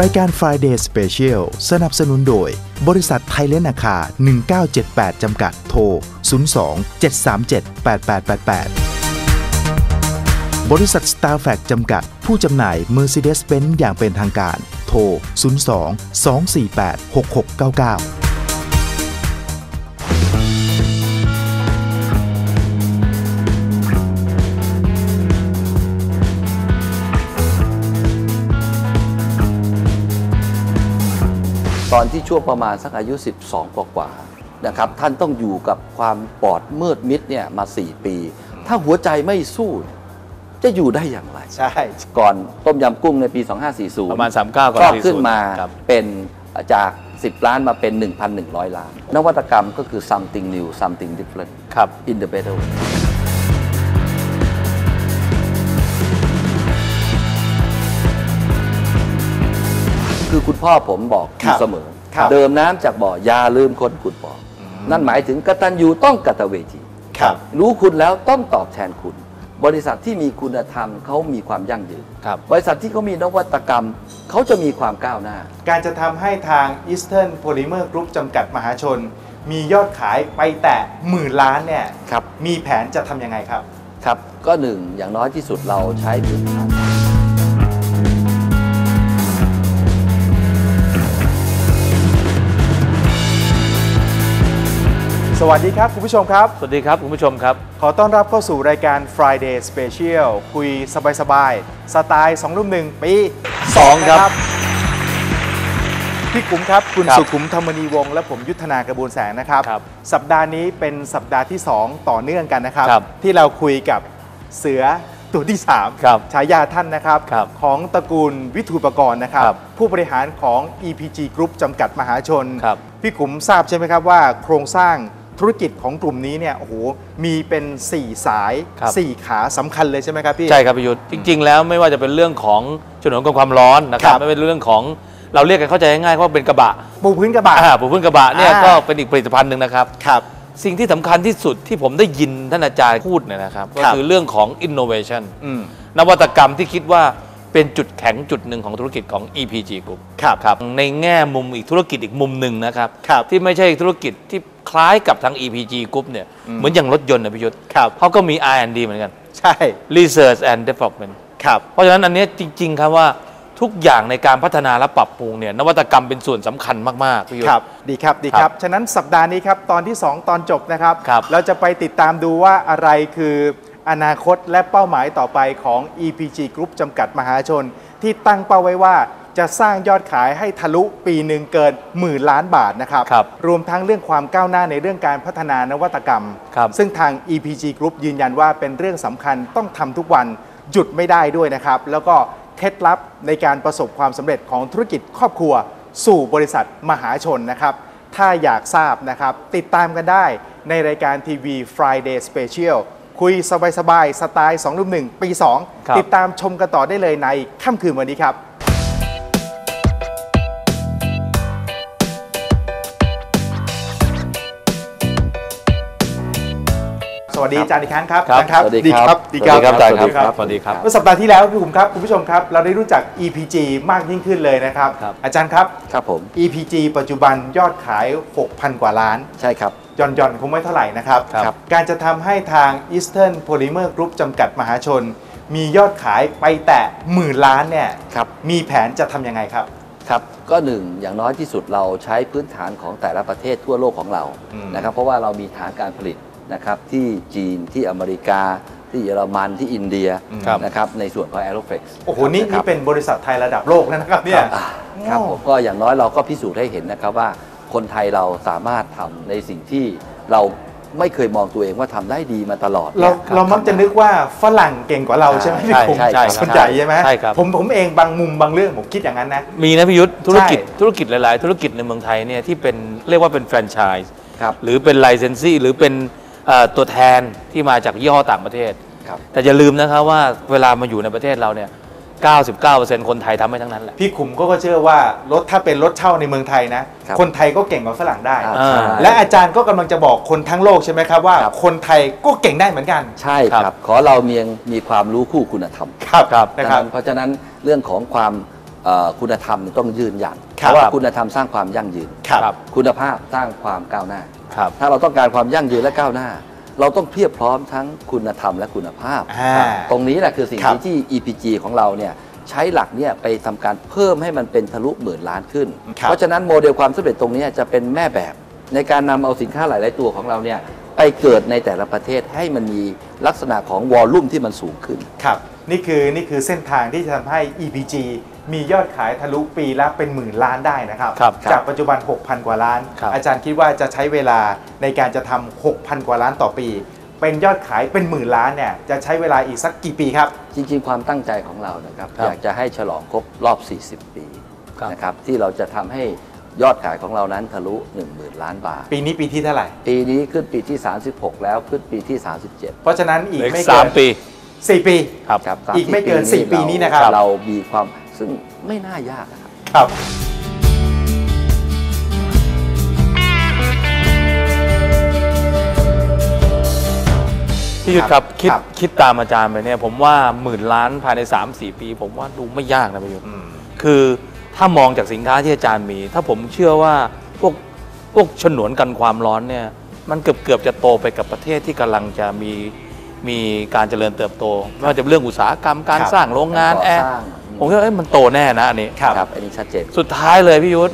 รายการ Friday Special สนับสนุนโดย บริษัทไทยเลนอาคา 1978 จำกัดโทร 02 737 8888 บริษัท Star f a c จำกัด ผู้จำหน่าย Mercedes-Benz อย่างเป็นทางการ โทร 02 248 6699 อนที่ช่วงประมาณสักอายุ 12 กว่ากว่าๆนะครับท่านต้องอยู่กับความปอดมืดมิดเนี่ยมา 4 ปี ถ้าหัวใจไม่สู้จะอยู่ได้อย่างไร ใช่ ก่อนต้มยำกุ้งในปี 2540 ประมาณ 39ก่อนก็40ขึ้นมาครับเป็นจาก 10 ล้านมาเป็น 1,100 ล้าน นวัตกรรมก็คือ something new something different ครับ in the better way คือคุณพ่อผมบอกอครัยู่บเสมอ ครับ เดิมน้ำจากบ่ออย่าลืมคนขุดบ่ออนั่นหมายถึงกตัญญูต้องกตเวที ครับ รู้คุณแล้วต้องตอบแทนคุณ บริษัทที่มีคุณธรรมเขามีความยั่งยืนครับ บริษัทที่เขามีนวัตกรรมเขาจะมีความก้าวหน้า การจะทำให้ทาง Eastern Polymer Group จำกัดมหาชน มียอดขายไปแตะหมื่นล้านเนี่ย ครับ มีแผนจะทำยังไงครับ ครับ ก็หนึ่งอย่างน้อยที่สุดเราใช้พื้นฐาน สวัสดีครับ คุณผู้ชมครับ สวัสดีครับ คุณผู้ชมครับ ขอต้อนรับเข้าสู่รายการ Friday Special คุยสบายๆสไตล์2รุ่มหนึ่งปีสองครับนะพี่ขุมครับ คุณครับสุขุมธรรมนีวงศ์และผมยุทธนากระบวนแสงนะครับ ครับสัปดาห์นี้เป็นสัปดาห์ที่ 2 ต่อเนื่องกันนะครับ ครับที่เราคุยกับเสือตัวที่ 3 ครับฉายาท่านนะครับ ครับของตระกูลวิทูปกรณ์นะครับ ครับผู้บริหารของ EPG Group จำกัดมหาชน ครับ พี่ขุมทราบใช่ไหมครับว่าโครงสร้าง ธุรกิจของกลุ่มนี้เนี่ยโอ้โหมีเป็น 4 สาย ครับ 4 ขาสำคัญเลยใช่ไหมครับพี่ ใช่ครับพิยุทธ์จริง ๆ แล้วไม่ว่าจะเป็นเรื่องของฉนวนกันความร้อนนะครัครับบไม่เป็นเรื่องของเราเรียกกันเข้าใจง่ายๆว่าเป็นกระบะปูพื้นกระบะ อ่าปูพื้นกระบะเนี่ยอ่า ก็เป็นอีกผลิตภัณฑ์หนึ่งนะครับ ครับ สิ่งที่สำคัญที่สุดที่ผมได้ยินท่านอาจารย์พูดเนี่ยนะครับ ก็ครับ คือเรื่องของ innovation อืมนวัตกรรมที่คิดว่า เป็นจุดแข็งจุดหนึ่งของธุรกิจของ EPG Group ครับครับในแง่มุมอีกธุรกิจอีกมุมหนึ่งนะครับครับที่ไม่ใช่ธุรกิจที่คล้ายกับทาง EPG Group เนี่ยเหมือนอย่างรถยนต์นะพิยุทธ์ครับเขาก็มี R&D เหมือนกัน ใช่ Research and Development ครับเพราะฉะนั้นอันเนี้ยจริง ๆ ครับว่าทุกอย่างในการพัฒนาและปรับปรุงเนี่ยนวัตกรรมเป็นส่วนสำคัญมากๆพี่ยุทธครับดีครับดีคครัรับบฉะนั้นสัปดาห์นี้ครับ ตอนที่ 2 ตอนจบนะครับครับเราจะไปติดตามดูว่าอะไรคือ อนาคตและเป้าหมายต่อไปของ EPG Group จำกัดมหาชน ที่ตั้งเป้าไว้ว่าจะสร้างยอดขายให้ทะลุปีหนึ่งเกินหมื่นล้านบาทนะครับครับรวมทั้งเรื่องความก้าวหน้าในเรื่องการพัฒนานวัตกรรมครับซึ่งทาง EPG Group ยืนยันว่าเป็นเรื่องสำคัญต้องทำทุกวันหยุดไม่ได้ด้วยนะครับ แล้วก็เคล็ดลับในการประสบความสำเร็จของธุรกิจครอบครัว สู่บริษัทมหาชนนะครับ ถ้าอยากทราบนะครับ ติดตามกันได้ในรายการทีวี Friday Special คุยสบายๆสไตล์2รุ่มหนึ่งปีครับ2ติดตามชมกันต่อได้เลยในค่ำคืนวันนี้ครับ วัสดีอาจารย์อีกครั้งครับครับอาจารย์สวัสดีครับดีครับสวัสดีครับอาจารย์สวัสดีครับสวัสดีครับเมื่อสัปดาห์ที่แล้วพี่ขุมครับคุณผู้ชมครับเราได้รู้จัก EPG มากยิ่งขึ้นเลยนะครับครับอาจารย์ครับครับผม EPG ปัจจุบันยอดขาย 6,000 กว่าล้าน ใช่ครับย่อนย่อนๆคงไม่เท่าไหร่นะครับครับ การจะทำให้ทาง Eastern Polymer Group จำกัดมหาชน มียอดขายไปแตะหมื่นล้านเนี่ยครับมีแผนจะทำยังไงครับครับก็หนึ่งอย่างน้อยที่สุดเราใช้พื้นฐานของแต่ละประเทศทั่วโลกของเราอืมนะครับเพราะว่าเรามีฐานการผลิต นะครับที่จีนที่อเมริกา ที่เยอรมันที่อินเดียครับ นะครับในส่วนของ a e r o f l e x โอ้โหนี่นี่เป็นบริษัทไทยระดับโลกแล้วนะครับเนี่ย ครับผมก็อย่างน้อยเราก็พิสูจน์ให้เห็นนะครับว่าคนไทยเราสามารถทำในสิ่งที่เราไม่เคยมองตัวเองว่าทำได้ดีมาตลอดเรานี่ยคบ เรามักจะนึกว่าฝรั่งเก่งกว่าเราใช่ไหมใช่พี่ขุมใช่ใช่ส่วนใหญ่ใช่ไหมใช่ครับ ผมผมเองบางมุมบางเรื่องผมคิดอย่างนั้นนะ มีนะพี่ยุทธธุรกิจใช่ ธุรกิจหลาย ๆ ธุรกิจในเมืองไทยเนี่ยที่เป็นเรียกว่าเป็นแฟรนไชส์ครับ หรือเป็นไลเซนซี่หรือเป็นเอ่อ ตัวแทนที่มาจากยี่ห้อต่างประเทศครับแต่อย่าลืมนะครับว่าเวลามาอยู่ในประเทศเราเนี่ย 99%คนไทยทำให้ทั้งนั้นแหละ พี่ขุมก็ก็เชื่อว่ารถถ้าเป็นรถเช่าในเมืองไทยนะ ครับคนไทยก็เก่งกว่าฝรั่งได้ อ่าอ่าใช่และอาจารย์ก็กำลังจะบอกคนทั้งโลกใช่ไหมครับว่า ครับ คนไทยก็เก่งได้เหมือนกันใช่คครัรับ บ ขอเรามีมีความรู้คู่คุณธรรมครับครับนะครับ เพราะฉะนั้นเรื่องของความเอ่อ คุณธรรมเนี่ยต้องยืนหยันครับเพราะว่าคุณธรรมสร้างความยั่งยืนครับคุณภาพสร้างความก้าวหน้าครับถ้าเราต้องการความยั่งยืนและก้าวหน้า เราต้องเพียบพร้อมทั้งคุณธรรมและคุณภาพอ่าตรงนี้แหละคือสิ่งครับที่ EPG ของเราเนี่ยใช้หลักเนี่ยไปทำการเพิ่มให้มันเป็นทะลุหมื่นล้านขึ้นครับเพราะฉะนั้นโมเดลความสำเร็จตรงนี้จะเป็นแม่แบบ ในการนำเอาสินค้าหลาย ๆ ตัวของเราเนี่ยไปเกิดในแต่ละประเทศให้มันมีลักษณะของวอลลุ่มที่มันสูงขึ้น ครับ นี่คือนี่คือเส้นทางที่จะทำให้ EPG มียอดขายทะลุปีละเป็นหมื่นล้านได้นะครับครับจากปัจจุบัน 6,000 กว่าล้าน ครับอาจารย์คิดว่าจะใช้เวลาในการจะทำ6,000 กว่าล้านต่อปี เป็นยอดขายเป็นหมื่นล้านเนี่ยจะใช้เวลาอีกสักกี่ปีครับ จริงๆ ความตั้งใจของเรานะครับ ครับอยากจะให้ฉลองครบรอบ 40 ปีครับ นะครับที่เราจะทำให้ยอดขายของเรานั้นทะลุ 10,000 ล้านบาท ปีนี้ปีที่เท่าไหร่ ปีนี้ขึ้นปีที่ 36 แล้วขึ้นปีที่ 37 เพราะฉะนั้นอีกเหลือไม่อีกเกิสามนปีสี่ปี ครับ ครับอีกไม่เกิน30สี่ปีนี้นะครับ เรามีความ ซึ่งไม่น่ายากนะครับ ครับ พี่ยุทธครับคิดครับ คิดตามอาจารย์ไปเนี่ยผมว่าหมื่นล้านภายใน 3-4 ปี ผมว่าดูไม่ยากนะพี่ยุทธ อืม คือถ้ามองจากสินค้าที่อาจารย์มี ถ้าผมเชื่อว่าพวกพวกฉนวนกันความร้อนเนี่ย มันเกือบเกือบจะโตไปกับประเทศที่กำลังจะมี มีการเจริญเติบโต ไม่ว่าจะเป็นเรื่องอุตสาหกรรมการครับสร้างโรงงานก่อแอร์สร้างผมคิดว่าเอ้ยมันโตแน่นะอันนี้ครับครับอันนี้ชัดเจนสุดท้ายเลยพี่ยุทธ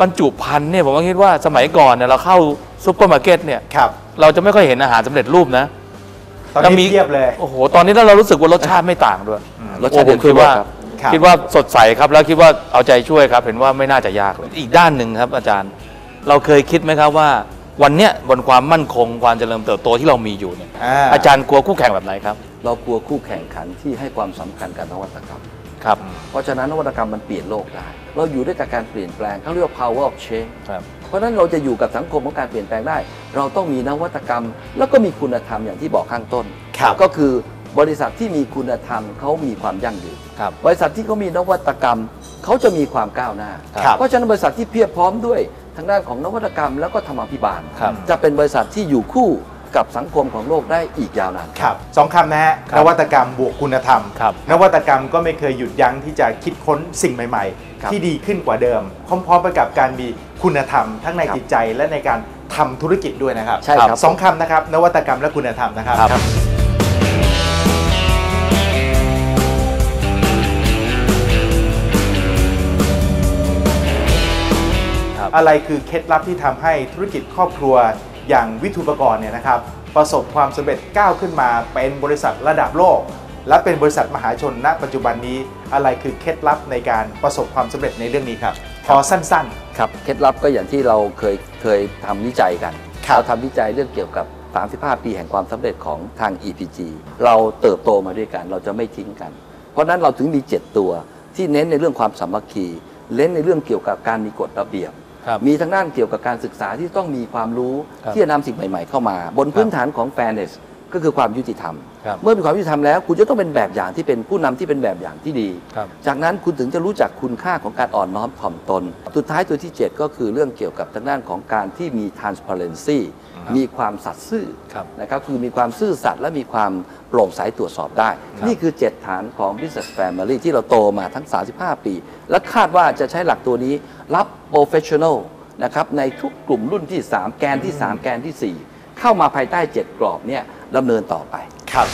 บรรจุภัณฑ์เนี่ยผมก็คิดว่าสมัยก่อนเนี่ยเราเข้าซุปเปอร์มาร์เก็ตเนี่ยครับเราจะไม่ค่อยเห็นอาหารสำเร็จรูปนะตอนแล้วมีนี้เทียบเลยโอ้โหตอนนี้เรารู้สึกว่ารสชาติไม่ต่างด้วยรสชาติโอ้ผมคิดว่าครับครับคิดว่าสดใสครับแล้วคิดว่าเอาใจช่วยครับ เห็นว่าไม่น่าจะยากเลยอีกด้านหนึ่งครับ อาจารย์ เราเคยคิดไหมครับว่า วันเนี้ยบนความมั่นคงความเจริญเติบโตที่เรามีอยู่เนี่ยอ่า อาจารย์กลัวคู่แข่งแบบไหนครับเรากลัวคู่แข่งขันที่ให้ความสำคัญกับนวัตกรรม ครับเพราะฉะนั้นนวัตกรรมมันเปลี่ยนโลกได้ เราอยู่ด้วยกับการเปลี่ยนแปลงเขาเรียกว่า power of change ครับ เพราะฉะนั้นเราจะอยู่กับสังคมของการเปลี่ยนแปลงได้ เราต้องมีนวัตกรรม แล้วก็มีคุณธรรมอย่างที่บอกข้างต้น ครับก็คือบริษัทที่มีคุณธรรมเขามีความยั่งยืนครับบริษัทที่เขามีนวัตกรรมเขาจะมีความก้าวหน้า ครับ เพราะฉะนั้นบริษัทที่เพียบพร้อมด้วย ทางด้านของนวัตกรรม แล้วก็ธรรมาภิบาล ครับ จะเป็นบริษัทที่อยู่คู่กับสังคมของโลกได้อีกยาวนาน ครับสองคำนะฮะครับนวัตกรรมบวกคุณธรรม ครับนวัตกรรมก็ไม่เคยหยุดยั้งที่จะคิดค้นสิ่งใหม่ ครับๆที่ดีขึ้นกว่าเดิม พร้อมๆไปกับการมีคุณธรรม ทั้งในครับจิตใจและในการทำธุรกิจด้วยนะครับใช่ครับ สองคำนะครับ นวัตกรรมและคุณธรรมนะครับ ครับ อะไรคือเคล็ดลับที่ทำให้ธุรกิจครอบครัวอย่างวิทูปกรณ์เนี่ยนะครับประสบความสำเร็จก้าวขึ้นมาเป็นบริษัทระดับโลก และเป็นบริษัทมหาชนณ ปัจจุบันนี้อะไรคือเคล็ดลับในการประสบความสำเร็จในเรื่องนี้ครับขอสั้นครับเคล็ดลับก็อย่างที่เราเคยเคยทำวิจัยกันครับเราทำวิจัยเรื่องเกี่ยวกับ 35 ปีแห่งความสำเร็จของทาง EPG เราเติบโตมาด้วยกันเราจะไม่ทิ้งกัน เพราะฉะนั้นเราถึงมี 7 ตัวที่เน้นในเรื่องความสามัคคีเน้นในเรื่องเกี่ยวกับการมีกฎระเบียบครับ มีทางด้านเกี่ยวกับการศึกษาที่ต้องมีความรู้ครับที่จะนำสิ่งใหม่ ๆ เข้ามา บนพื้นฐานของ fairness ก็คือความยุติธรรมครับเมื่อมีความยุติธรรมแล้ว คุณจะต้องเป็นแบบอย่างที่เป็นผู้นำที่เป็นแบบอย่างที่ดีครับจากนั้นคุณถึงจะรู้จักคุณค่าของการอ่อนน้อมถ่อมตน สุดท้ายตัวที่ 7 ก็คือเรื่องเกี่ยวกับทางด้านของการที่มี transparency ครับ มีความสัตย์ซื่อครับนะครับคือมีความซื่อสัตย์และมีความโปร่งใสตรวจสอบได้ครับนี่คือ 7 ฐานของ business family ที่เราโตมาทั้ง 35 ปี และคาดว่าจะใช้หลักตัวนี้รับ professional นะครับในทุกกลุ่มรุ่นที่ 3 แกนที่ 3 แกนทีสี่4 เข้ามาภายใต้ 7 กรอบเนี่ยดำเนินต่อไปๆครับ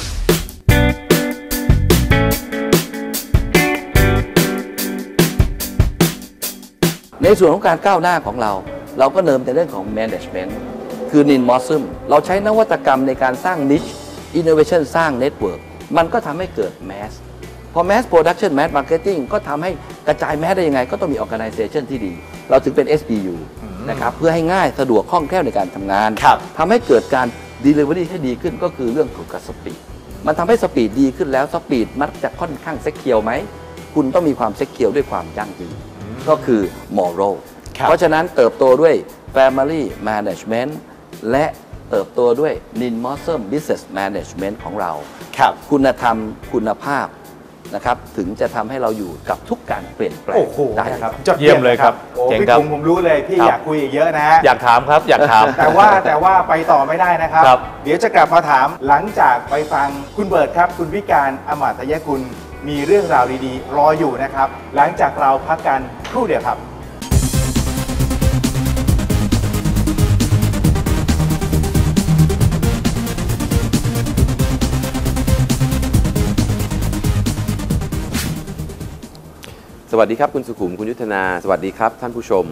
ในส่วนของการก้าวหน้าของเรา เราก็เนิมในเรื่องของ management คือ Nin m o s m เราใช้นวัตกรรมในการสร้าง niche innovation สร้าง network มันก็ทำให้เกิด mass พอ mass production mass marketing ก็ทำให้กระจาย mass ได้ยังไง ก็ต้องมี organization ที่ดี เราถึงเป็น SBU นะครับเพื่อให้ง่ายสะดวกคล่องแคล่วในการทำงานครับทำให้เกิดการ delivery ให้ดีขึ้นก็คือเรื่องของการสปีดมันทำให้สปีดดีขึ้นแล้วสปีดมันจะค่อนข้างเซ็กเคียวไหม คุณต้องมีความเซ็กเคียวด้วยความยั่งยืนก็คือ moral ครับเพราะฉะนั้นเติบโตด้วย family management และเติบโตด้วย Nin m o s s o m business management ของเรา ครับ คุณธรรมคุณภาพนะครับถึงจะทำให้เราอยู่กับทุกการเปลี่ยนแปลงโอ้โหได้นะครับครับยอดเยี่ยมเลยครับโอ้เจ๋งพี่ครับภูมิผมรู้เลยพี่ครับ อยากคุยอีกเยอะนะฮะอยากถามครับ อยากถาม แต่ว่าแต่ว่าไปต่อไม่ได้นะครับ ครับ เดี๋ยวจะกลับมาถามหลังจากไปฟังคุณเบิร์ตครับ คุณวิการอมาตยกุลมีเรื่องราวดีๆ รออยู่นะครับ หลังจากเราพักกันครู่เดียวครับ สวัสดีครับ คุณสุขุมคุณยุทธนา สวัสดีครับ ท่านผู้ชม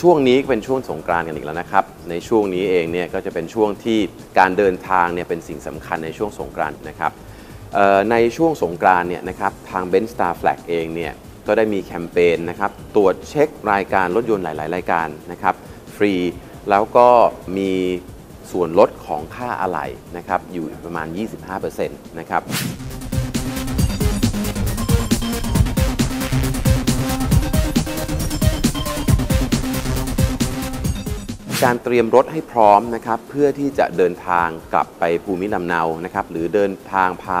ช่วงนี้เป็นช่วงสงกรานต์กันอีกแล้วนะครับ ในช่วงนี้เองเนี่ยก็จะเป็นช่วงที่การเดินทางเนี่ยเป็นสิ่งสำคัญในช่วงสงกรานต์นะครับในช่วงสงกรานต์เนี่ยนะครับทาง b e n Star Flag เองเนี่ยก็ได้มีแคมเปญนะครับตรวจเช็ครายการรถยนต์หลาย ๆ รายการนะครับฟรีแล้วก็มีส่วนลดของค่าอะไหล่นะครับอยู่ประมาณ 25%นะครับ การเตรียมรถให้พร้อมนะครับเพื่อที่จะเดินทางกลับไปภูมิลำเนานะครับหรือเดินทางพา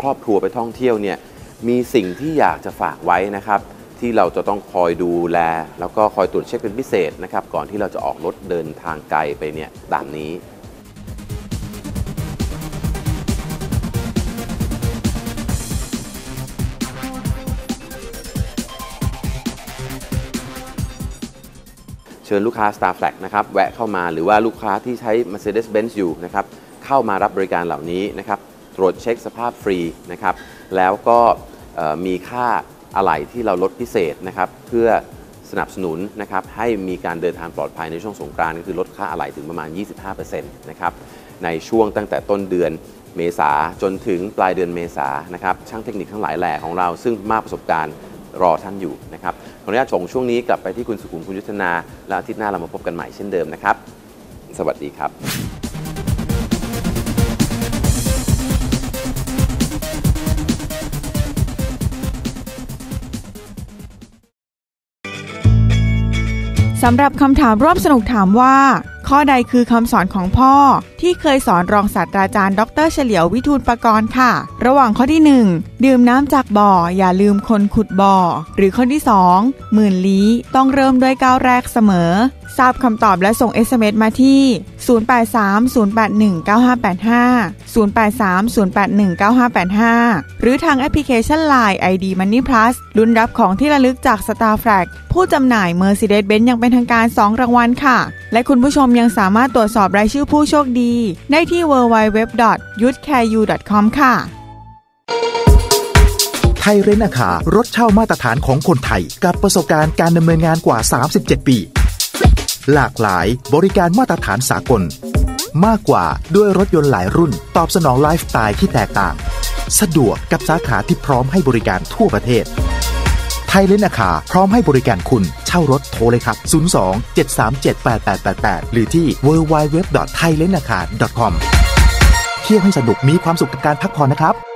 ครอบครัวไปท่องเที่ยวเนี่ยมีสิ่งที่อยากจะฝากไว้นะครับที่เราจะต้องคอยดูแล แล้วก็คอยตรวจเช็คเป็นพิเศษนะครับก่อนที่เราจะออกรถเดินทางไกลไปเนี่ยดังนี้ เชิญลูกค้า Star Flag นะครับแวะเข้ามาหรือว่าลูกค้าที่ใช้ Mercedes-Benz อยู่นะครับเข้ามารับบริการเหล่านี้นะครับตรวจเช็คสภาพฟรีนะครับแล้วก็มีค่าอะไหล่ที่เราลดพิเศษนะครับเพื่อสนับสนุนนะครับให้มีการเดินทางปลอดภัยในช่วงสงกรานต์ก็คือลดค่าอะไหล่ถึงประมาณ 25%นะครับในช่วงตั้งแต่ต้นเดือนเมษาจนถึงปลายเดือนเมษานะครับช่างเทคนิคทั้งหลายแหล่ของเราซึ่งมากประสบการณ์ รอท่านอยู่นะครับขออนุญาตส่งช่วงนี้กลับไปที่คุณสุขุมคุณยุทธนา และอาทิตย์หน้าเรามาพบกันใหม่เช่นเดิมนะครับ สวัสดีครับสำหรับคำถามร่วมสนุกถามว่า ข้อใดคือคำสอนของพ่อ ที่เคยสอนรองศาสตราจารย์ ดรเฉลียววิทูลปรกรณ์ค่ะ ระหว่างข้อที่ 1 ดื่มน้ำจากบ่อ อย่าลืมคนขุดบ่อ หรือข้อที่ 2 หมื่นลี้ต้องเริ่มด้วยก้าวแรกเสมอ ทราบคำตอบและส่ง SMS มาที่ 0830819585 0830819585 หรือทางแอปพลิเคชัน Line ID Money Plus ลุ้นรับของที่ระลึกจาก Star Flag ผู้จำหน่าย Mercedes-Benz อย่างเป็นทางการ 2 รางวัลค่ะ และคุณผู้ชมยังสามารถตรวจสอบรายชื่อผู้โชคดี ได้ที่ www.youthcareu.com ค่ะ ไทยเรนอาคารถเช่ามาตรฐานของคนไทย กับประสบการณ์การดำเนินงานกว่า 37 ปี หลากหลายบริการมาตรฐานสากล มากกว่าด้วยรถยนต์หลายรุ่น ตอบสนองไลฟ์สไตล์ที่แตกต่าง สะดวกกับสาขาที่พร้อมให้บริการทั่วประเทศ ไทยเลนอาคาพร้อมให้บริการคุณ เช่ารถโทรเลยครับ 02 737 8888 หรือที่ www.thailenacar.com เที่ยวให้สนุกมีความสุขกับการพักผ่อนนะครับ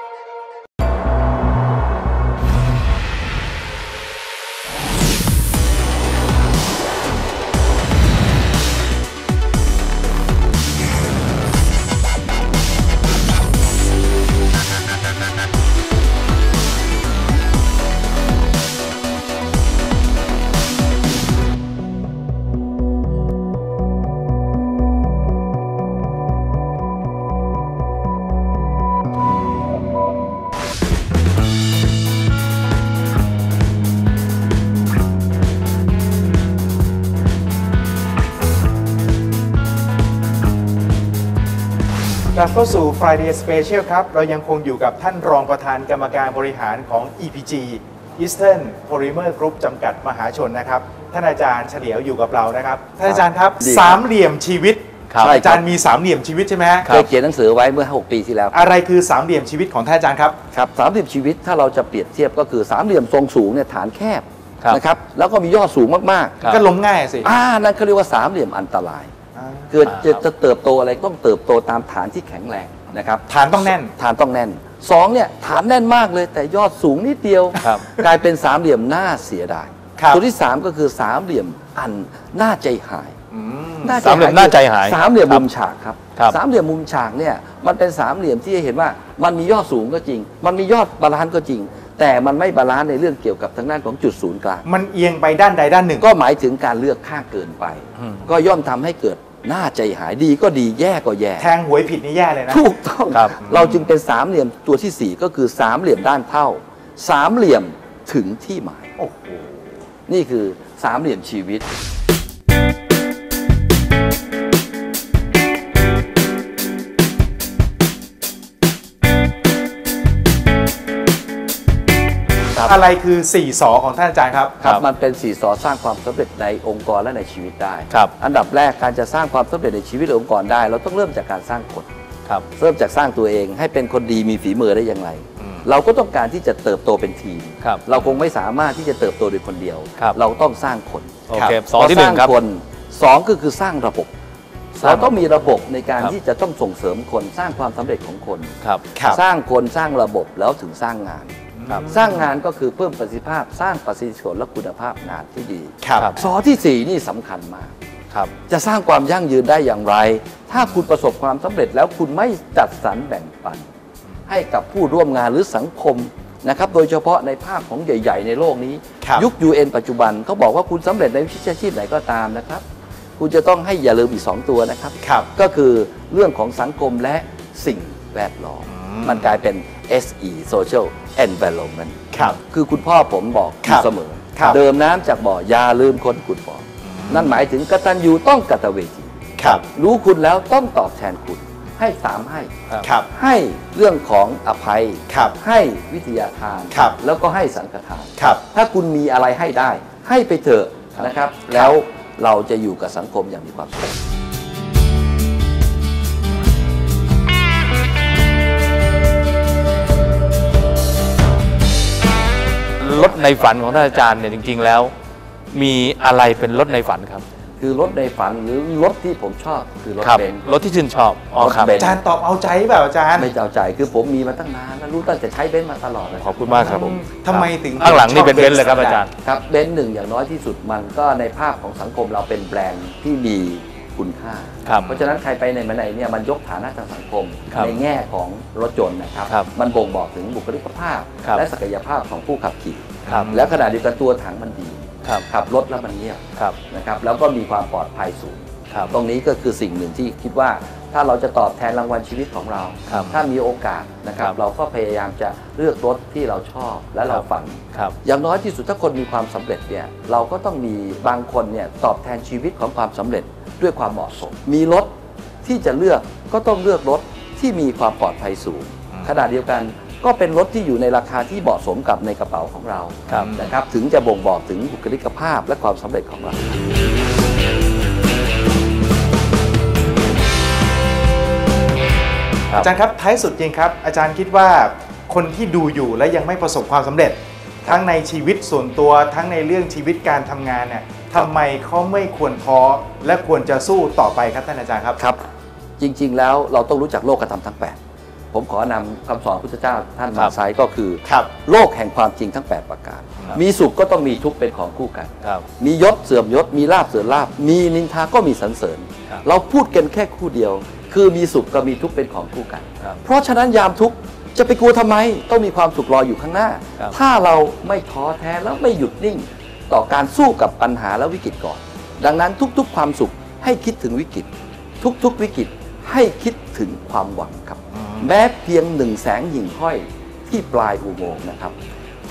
ลับเข้าสู่ Friday Special ครับ เรายังคงอยู่กับท่านรองประธานกรรมการบริหารของ EPG Eastern Polymer Group จำกัดมหาชนนะครับ ท่านอาจารย์เฉลียวอยู่กับเรานะครับ ท่านอาจารย์ครับดีครับสามเหลี่ยมชีวิตครับอาจารย์มีสามเหลี่ยมชีวิตใช่ไหมฮะเคยเขียนหนังสือไว้เมื่อ 6 ปีที่แล้ว อะไรคือสามเหลี่ยมชีวิตของท่านอาจารย์ครับ ครับสามเหลี่ยมชีวิตถ้าเราจะเปรียบเทียบก็คือสามเหลี่ยมทรงสูงเนี่ยฐานแคบครับ นะครับแล้วก็มียอดสูงมาก ครับก็ล้มง่ายสิๆอ่านั่นเขาเรียกว่าสามเหลี่ยมอันตรายอ่า เกิดจะครับจะเติบโตอะไรต้องเติบโตตามฐานที่แข็งแรงนะครับฐานต้องแน่น ฐานต้องแน่นสองเนี่ยฐานแน่นมากเลยแต่ยอดสูงนิดเดียวครับกลายเป็นสามเหลี่ยมน่าเสียดายครับตัวที่สามก็คือสามเหลี่ยมอันน่าใจหายอืมน่สามเหลี่ยมน่าใจหายสามเหลี่ยมครับมุมฉากครับครับสามเหลี่ยมมุมฉากเนี่ยมันเป็นสามเหลี่ยมที่เห็นว่ามันมียอดสูงก็จริง มันมียอดบาลานซ์ก็จริง แต่มันไม่บาลานซ์ในเรื่องเกี่ยวกับทางด้านของจุดศูนย์กลางมันเอียงไปด้านใดด้านหนึ่ง ก็หมายถึงการเลือกข้างเกินไปอืมก็ย่อมทำให้เกิด น่าใจหายดีก็ดีแย่ก็แย่ แทงหวยผิดนี่แย่เลยนะ ถูกต้องครับ เราจึงเป็นสามเหลี่ยมตัวที่สี่ก็คือสามเหลี่ยมด้านเท่า สามเหลี่ยมถึงที่หมาย โอ้โห นี่คือสามเหลี่ยมชีวิต ครับ อะไรคือ4สอของท่านอาจารย์ครับ ครับมันเป็นสี่สอสร้างความสำเร็จในองค์กรและในชีวิตได้ ครับ อันดับแรกการจะสร้างความสำเร็จในชีวิตองค์กรได้ เราต้องเริ่มจากการสร้างคนครับ เริ่มจากสร้างตัวเองให้เป็นคนดีมีฝีมือได้อย่างไรเราก็ต้องการที่จะเติบโตเป็นทีม ครับเราคงไม่สามารถที่จะเติบโตโดยคนเดียว ครับ เราต้องสร้างคนโอเคครับสองที่หนึ่งครับพอสร้างคนสองก็คือสร้างระบบ สร้างเราต้องมีระบบในการครับ ที่จะต้องส่งเสริมคนสร้างความสำเร็จของคน ครับ ครับ สร้างคนสร้างระบบแล้วถึงสร้างงานครับ สร้างงานก็คือเพิ่มประสิทธิภาพ สร้างประสิทธิผลและคุณภาพงานที่ดีครับครับสอที่สี่นี่สำคัญมากครับจะสร้างความยั่งยืนได้อย่างไร ถ้าคุณประสบความสำเร็จแล้วคุณไม่จัดสรรแบ่งปัน ให้กับผู้ร่วมงานหรือสังคมนะครับ โดยเฉพาะในภาพของใหญ่ ๆ ในโลกนี้ครับยุค UN ปัจจุบันเขาบอกว่าคุณสำเร็จในวิชาชีพไหนก็ตามนะครับ คุณจะต้องให้อย่าลืมอีก 2 ตัวนะครับครับก็คือเรื่องของสังคมและสิ่งแวดล้อม มมันกลายเป็น SE Social Environment ครับคือคุณพ่อผมบอกอครัยู่บเสมอครับเดิมน้ำจากบ่ออยาลืมคนขุดบ่ออนั่นหมายถึงกตัญญูต้องกตเวทีครับ รู้คุณแล้วต้องตอบแทนคุณ ให้สามให้ครับให้เรื่องของอภัยครับให้วิทยาทานครับแล้วก็ให้สังฆทานครับถ้าคุณมีอะไรให้ได้ ให้ไปเถอะนะครับ แล้วเราจะอยู่กับสังคมอย่างมีความสุข รถในฝันของท่านอาจารย์เนี่ยจริง ๆ แล้ว มีอะไรเป็นรถในฝันครับ คือรถในฝันหรือรถที่ผมชอบคือรถครับ เบนซ์ รถที่ชื่นชอบอ๋อครับรถเบนซ์ อาจารย์ตอบเอาใจเปล่าอาจารย์ไม่เจ้าใจคือผมมีมาตั้งนานแล้วรู้ตั้งแต่ใช้เบนซ์มาตลอดเลยขอบคุณมากครับผมทำไมถึงข้างหลังนี่เป็นเบนซ์เลยครับอาจารย์ ครับเบนซ์หนึ่งอย่างน้อยที่สุดมันก็ในภาพของสังคมเราเป็นแบรนด์ที่มี คุณค่าครับเพราะฉะนั้นใครไปในมาไหนเนี่ยมันยกฐานะทางสังคมครับในแง่ของรถยนต์นะครับครับ มันบ่งบอกถึงบุคลิกภาพครับและศักยภาพของผู้ขับขี่ครับแล้วขณะเดียวกันตัวถังมันดีครับขับรถแล้วมันเงียบครับนะครับแล้วก็มีความปลอดภัยสูง ครับตรงนี้ก็คือสิ่งหนึ่งที่คิดว่าถ้าเราจะตอบแทนรางวัลชีวิตของเรา ครับถ้ามีโอกาสนะครับครับ เราก็พยายามจะเลือกรถที่เราชอบและเราฝัน ครับ อย่างน้อยที่สุดถ้าคนมีความสำเร็จเนี่ยเราก็ต้องมีบางคนเนี่ยตอบแทนชีวิตของความสำเร็จด้วยความเหมาะสม มีรถที่จะเลือกก็ต้องเลือกรถที่มีความปลอดภัยสูงขณะเดียวกันก็เป็นรถที่อยู่ในราคาที่เหมาะสมกับในกระเป๋าของเราครับ นะครับถึงจะบ่งบอกถึงบุคลิกภาพและความสำเร็จของเรา อาจารย์ครับท้ายสุดจริงครับ อาจารย์คิดว่าคนที่ดูอยู่และยังไม่ประสบความสำเร็จ ทั้งในชีวิตส่วนตัวทั้งในเรื่องชีวิตการทำงานเนี่ยทำไมเขาไม่ควรท้อและควรจะสู้ต่อไปครับท่านอาจารย์ครับครับ จริงๆแล้วเราต้องรู้จักโลกกระทำทั้ง 8 ผมขอนำคำสอนพุทธเจ้าท่านครัมาบใช้ก็คือครับโลกแห่งความจริงทั้ง 8 ประการครับมีสุขก็ต้องมีทุกข์เป็นของคู่กันครับมียศเสื่อมยศมีลาบเสื่อมลาบมีนินทาก็มีสรรเสริญครับเราพูดกันแค่คู่เดียว คือมีสุขกับมีทุกข์เป็นของคู่กัน ครับเพราะฉะนั้นยามทุกข์จะไปกลัวทำไม ต้องมีความสุขรออยู่ข้างหน้า ครับ ถ้าเราไม่ท้อแท้แล้วไม่หยุดนิ่ง ต่อการสู้กับปัญหาและวิกฤตก่อน ดังนั้นทุกๆ ความสุขให้คิดถึงวิกฤต ทุกๆ วิกฤตให้คิดถึงความหวังครับ แม้เพียงหนึ่งแสงหิ่งห้อยที่ปลายอุโมงค์นะครับ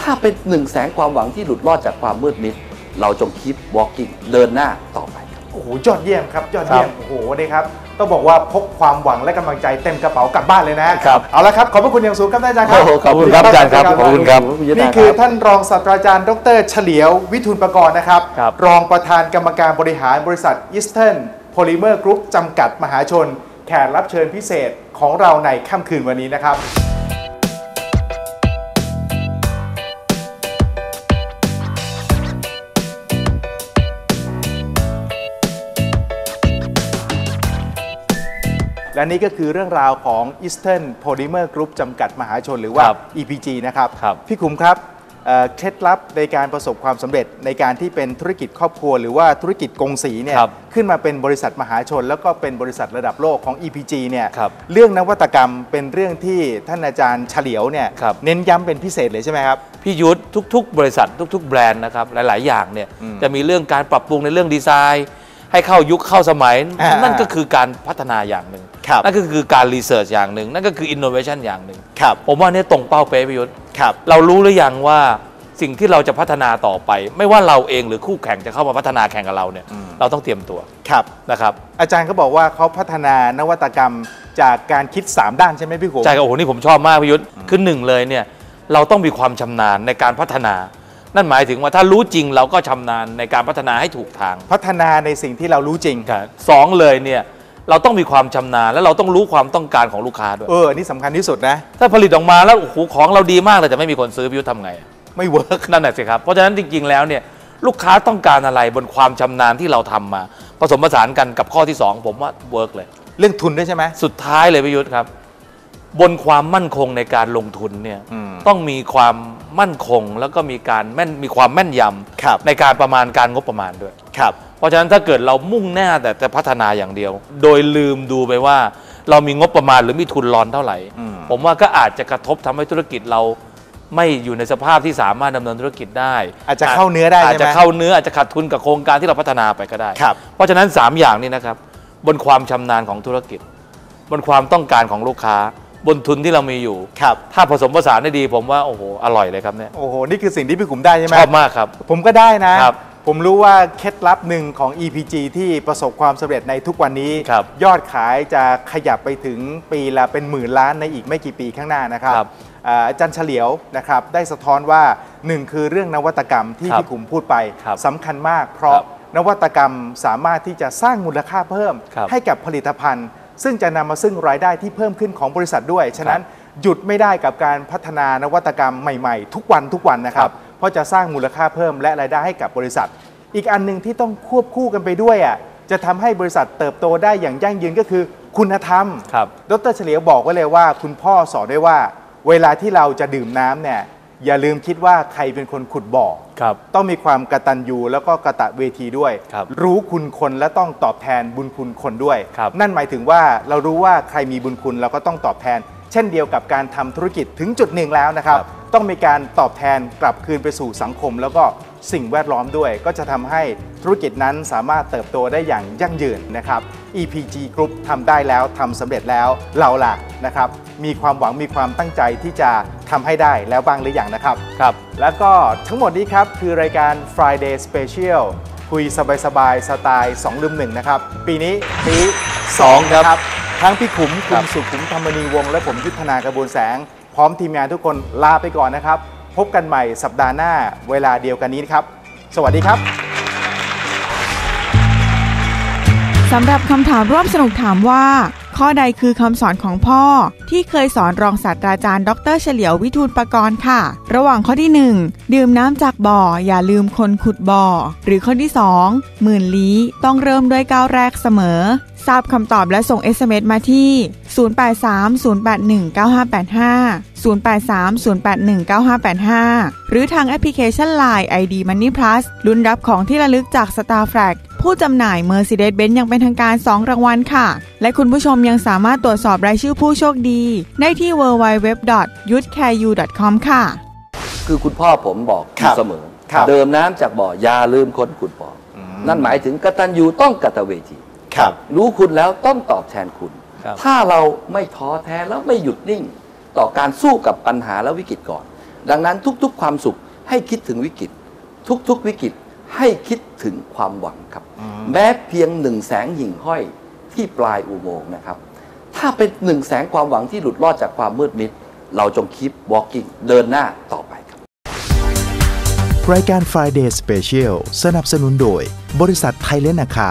ถ้าเป็นหนึ่งแสงความหวังที่หลุดรอดจากความมืดมิด เราจงคิด walking เดินหน้าต่อไปครับ โอ้โหยอดเยี่ยมครับยอดเยี่ยมโอ้โหนี่ครับ ต้องบอกว่าพกความหวังและกำลังใจเต็มกระเป๋ากลับบ้านเลยนะครับเอาละครับขอบพระคุณอย่างสูงครับท่านอาจารย์ครับโอ้โหขอบคุณครับอาจารย์ครับขอบคุณครับนี่คือท่านรองศาสตราจารย์ ดรเฉลียววิทูลประกรณ์นะครับครับรองประธานกรรมการบริหารบริษัท Eastern Polymer Group จำกัดมหาชน แขกรับเชิญพิเศษของเราในค่ำคืนวันนี้นะครับ และนี่ก็คือเรื่องราวของ Eastern Polymer Group จำกัดมหาชนหรือว่า ครับ EPG นะครับ ครับพี่ขุมครับเอ่อเคล็ดลับในการประสบความสำเร็จในการที่เป็นธุรกิจครอบครัว หรือว่าธุรกิจกงสีเนี่ยครับขึ้นมาเป็นบริษัทมหาชน แล้วก็เป็นบริษัทระดับโลกของ EPG เนี่ยครับเรื่องนวัตกรรมเป็นเรื่องที่ท่านอาจารย์เฉลียวเนี่ยครับ เน้นย้ำเป็นพิเศษเลยใช่ไหมครับ พี่ยุทธทุก ๆ บริษัททุก ๆ แบรนด์นะครับหลาย ๆ อย่างเนี่ยอืมจะมีเรื่องการปรับปรุงในเรื่องดีไซน์ ให้เข้ายุคเข้าสมัย อ่านั่นั่นก็คือการพัฒนาอย่างหนึ่งครับ นั่นก็คือการรีเสิร์ชอย่างหนึ่งนั่นก็คืออินโนเวชันอย่างหนึ่งครับผมว่าเนี่ยตรงเป้าเป๊ะพิยุทธ์ครับเรารู้หรือยังว่าสิ่งที่เราจะพัฒนาต่อไป ไม่ว่าเราเองหรือคู่แข่งจะเข้ามาพัฒนาแข่งกับเราเนี่ยเราต้องเตรียมตัวครับ นะครับอาจารย์ก็บอกว่าเขาพัฒนานวัตกรรมจากการคิด 3 ด้านใช่ไหมพี่ขุมใช่ครับโอ้โหนี่ผมชอบมากพิยุทธ์คือหนึ่งเลยเนี่ยเราต้องมีความชำนาญในการพัฒนา นั่นหมายถึงว่าถ้ารู้จริงเราก็ชำนาญในการพัฒนาให้ถูกทาง พัฒนาในสิ่งที่เรารู้จริงครับสองเลยเนี่ยเราต้องมีความชำนาญและเราต้องรู้ความต้องการของลูกค้าด้วยเอออันนี้สำคัญที่สุดนะ ถ้าผลิตออกมาแล้วโอ้โหของเราดีมากแต่จะไม่มีคนซื้อพิยุทธ์ทำไง ไม่เวิร์กนั่นแหละสิครับเพราะฉะนั้นจริง ๆ แล้วเนี่ยลูกค้าต้องการอะไรบนความชำนาญที่เราทำมา ผสมผสานกันกับข้อที่ 2 ผมว่าเวิร์กเลย เรื่องทุนด้วยใช่ไหมสุดท้ายเลยพิยุทธ์ครับ บนความมั่นคงในการลงทุนเนี่ยอืมต้องมีความมั่นคงแล้วก็มีการแม่นมีความแม่นยครับำในการประมาณการงบประมาณด้วยครับเพราะฉะนั้นถ้าเกิดเรามุ่งหน้าแต่จะพัฒนาอย่างเดียว โดยลืมดูไปว่า เรามีงบประมาณหรือมีทุนรอนเท่าไหร่อืมผมว่าก็อาจจะกระทบทำให้ธุรกิจเราไม่อยู่ในสภาพที่สามารถดำเนินธุรกิจได้ อาจจะเข้าเนื้อได้อาจใช่ไหจะมเข้าเนื้ออาจจะขาดทุนกับโครงการที่เราพัฒนาไปก็ได้ครับเพราะฉะนั้น 3 อย่างนี้นะครับ บนความชำนาญของธุรกิจ บนความต้องการของลูกค้า บนทุนที่เรามีอยู่ ครับ ถ้าผสมผสานได้ดีผมว่าโอ้โหอร่อยเลยครับเนี่ย โอ้โห นี่คือสิ่งที่พี่ขุมได้ใช่ไหมชอบมากครับ ผมก็ได้นะ ครับผมรู้ว่าเคล็ดลับหนึ่งของ EPG ที่ประสบความสำเร็จในทุกวันนี้ ครับยอดขายจะขยับไปถึงปีละเป็นหมื่นล้านในอีกไม่กี่ปีข้างหน้านะครับครับอ่าอาจารย์เฉลียวนะครับได้สะท้อนว่าหนึ่งคือเรื่องนวัตกรรมที่ครับพี่ขุมพูดไปครับสำคัญมาก เพราะครับนวัตกรรมสามารถที่จะสร้างมูลค่าเพิ่ม ครับ ให้กับผลิตภัณฑ์ ซึ่งจะนำมาซึ่งรายได้ที่เพิ่มขึ้นของบริษัทด้วย ฉะนั้นหยุดไม่ได้กับการพัฒนานวัตกรรมใหม่ๆ ทุกวันทุกวันนะครับครับเพราะจะสร้างมูลค่าเพิ่มและรายได้ให้กับบริษัท อีกอันหนึ่งที่ต้องควบคู่กันไปด้วยอะจะทำให้บริษัทเติบโตได้อย่างยั่งยืนก็คือคุณธรรมครับดรเฉลียวบอกไว้เลยว่า คุณพ่อสอนไว้ว่า เวลาที่เราจะดื่มน้ำเนี่ย อย่าลืมคิดว่าใครเป็นคนขุดบ่อ ครับ ต้องมีความกตัญญูแล้วก็กระตะเวทีด้วย ครับรู้คุณคนและต้องตอบแทนบุญคุณคนด้วย ครับ นั่นหมายถึงว่าเรารู้ว่าใครมีบุญคุณเราก็ต้องตอบแทน เช่นเดียวกับการทำธุรกิจถึงจุดหนึ่งแล้วนะครับครับต้องมีการตอบแทนกลับคืนไปสู่สังคม แล้วก็ สิ่งแวดล้อมด้วย ก็จะทำให้ธุรกิจนั้นสามารถเติบโตได้อย่างยั่งยืนนะครับ EPG Group ทำได้แล้วทำสำเร็จแล้วเราล่ะนะครับ มีความหวังมีความตั้งใจที่จะทำให้ได้แล้วบ้างหรือยังนะครับ ครับ แล้วก็ทั้งหมดนี้ครับคือรายการ Friday Special คุยสบายๆสไตล์2ลืมหนึ่งนะครับ ปีนี้ปีสองครับ นะครับทั้งพี่ขุมคคุรัณบ สุขุมธรรมนีวงศ์และผมยุทธนากระบวนแสง พร้อมทีมงานทุกคนลาไปก่อนนะครับ พบกันใหม่สัปดาห์หน้าเวลาเดียวกันนี้นะครับ สวัสดีครับสำหรับคำถามร่วมสนุกถามว่า ข้อใดคือคำสอนของพ่อ ที่เคยสอนรองศาสตราจารย์ ดรเฉลียววิทูลประกรณ์ค่ะ ระหว่างข้อที่ 1 ดื่มน้ำจากบ่อ อย่าลืมคนขุดบ่อ หรือข้อที่ 2 หมื่นลี้ต้องเริ่มด้วยก้าวแรกเสมอ ทราบคำตอบและส่ง SMS มาที่ 0830819585 0830819585 หรือทางแอปพลิเคชัน Line ID Money Plus ลุ้นรับของที่ระลึกจาก Star f l a g ผู้จำหน่าย Mercedes-Benz อย่างเป็นทางการ 2 รางวัลค่ะ และคุณผู้ชมยังสามารถตรวจสอบรายชื่อผู้โชคดี ได้ที่ www.youthcareu.com ค่ะ คือคุณพ่อผมบอกอครัยู่บเสมอ ครับ เดิมน้ำจากบ่ออย่าลืมคนขุดบ่ออนั่นหมายถึงกตัญญูต้องกตเวที ครับ รู้คุณแล้วต้องตอบแทนคุณ ครับ ถ้าเราไม่ท้อแท้แล้วไม่หยุดนิ่ง ต่อการสู้กับปัญหาและวิกฤตก่อน ดังนั้นทุกๆ ความสุขให้คิดถึงวิกฤต ทุกๆ วิกฤต ให้คิดถึงความหวังครับ แม้เพียงหนึ่งแสงหิ่งห้อยที่ปลายอุโมงค์นะครับ ถ้าเป็นหนึ่งแสงความหวังที่หลุดรอดจากความมืดมิด เราจงคิด walking เดินหน้าต่อไปครับ รายการ Friday Special สนับสนุนโดย บริษัทไทยเลนอาคา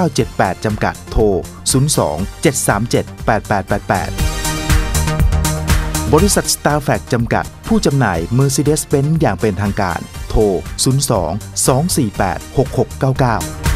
1978 จำกัดโทร 02 737 8888 บริษัท Star f a c จำกัด ผู้จำหน่าย Mercedes-Benz อย่างเป็นทางการ โทร 02 248 6699